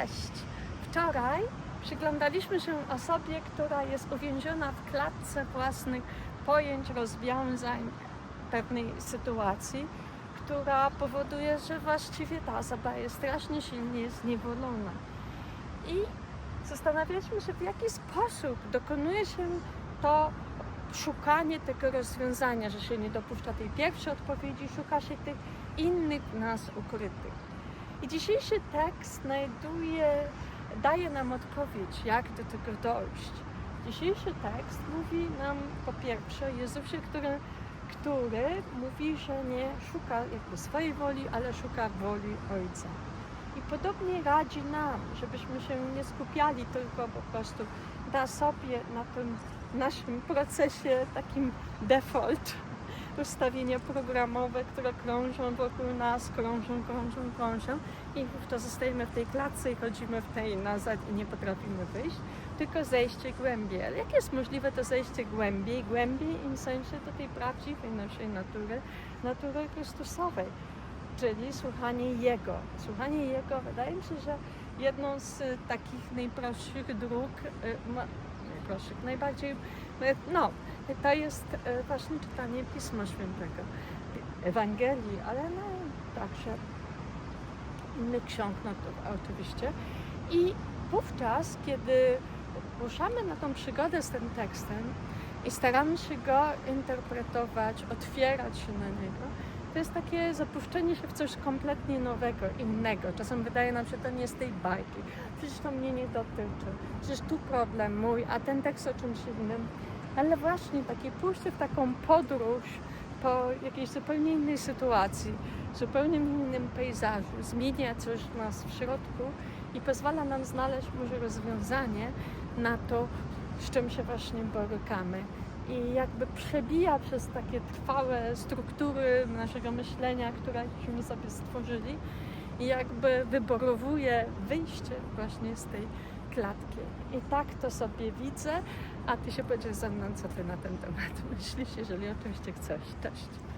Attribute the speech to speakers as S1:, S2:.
S1: Cześć. Wczoraj przyglądaliśmy się osobie, która jest uwięziona w klatce własnych pojęć, rozwiązań pewnej sytuacji, która powoduje, że właściwie ta osoba jest strasznie silnie zniewolona. I zastanawialiśmy się, w jaki sposób dokonuje się to szukanie tego rozwiązania, że się nie dopuszcza tej pierwszej odpowiedzi, szuka się tych innych nas ukrytych. I dzisiejszy tekst znajduje, daje nam odpowiedź, jak do tego dojść. Dzisiejszy tekst mówi nam po pierwsze o Jezusie, który, który mówi, że nie szuka jakby swojej woli, ale szuka woli Ojca. I podobnie radzi nam, żebyśmy się nie skupiali tylko po prostu na sobie, na tym naszym procesie takim default, ustawienia programowe, które krążą wokół nas, krążą, krążą, krążą i wówczas zostajemy w tej klatce i chodzimy w tej nazad i nie potrafimy wyjść, tylko zejście głębiej. Ale jak jest możliwe to zejście głębiej, głębiej w sensie do tej prawdziwej naszej natury, natury Chrystusowej, czyli słuchanie Jego. Słuchanie Jego, wydaje mi się, że jedną z y, takich najprostszych dróg, najprostszych, najbardziej, no, to jest właśnie czytanie Pisma Świętego, Ewangelii, ale no, także innych ksiąg no to oczywiście. I wówczas, kiedy ruszamy na tą przygodę z tym tekstem i staramy się go interpretować, otwierać się na niego, to jest takie zapuszczenie się w coś kompletnie nowego, innego. Czasem wydaje nam się, to nie z tej bajki. Przecież to mnie nie dotyczy. Przecież tu problem mój, a ten tekst o czymś innym ale właśnie takie pójście w taką podróż po jakiejś zupełnie innej sytuacji, zupełnie innym pejzażu, zmienia coś w nas w środku i pozwala nam znaleźć może rozwiązanie na to, z czym się właśnie borykamy. I jakby przebija przez takie trwałe struktury naszego myślenia, któreśmy sobie stworzyli i jakby wyborowuje wyjście właśnie z tej klatki. I tak to sobie widzę, a ty się podziel ze mną, co ty na ten temat myślisz, jeżeli oczywiście chcesz. Cześć.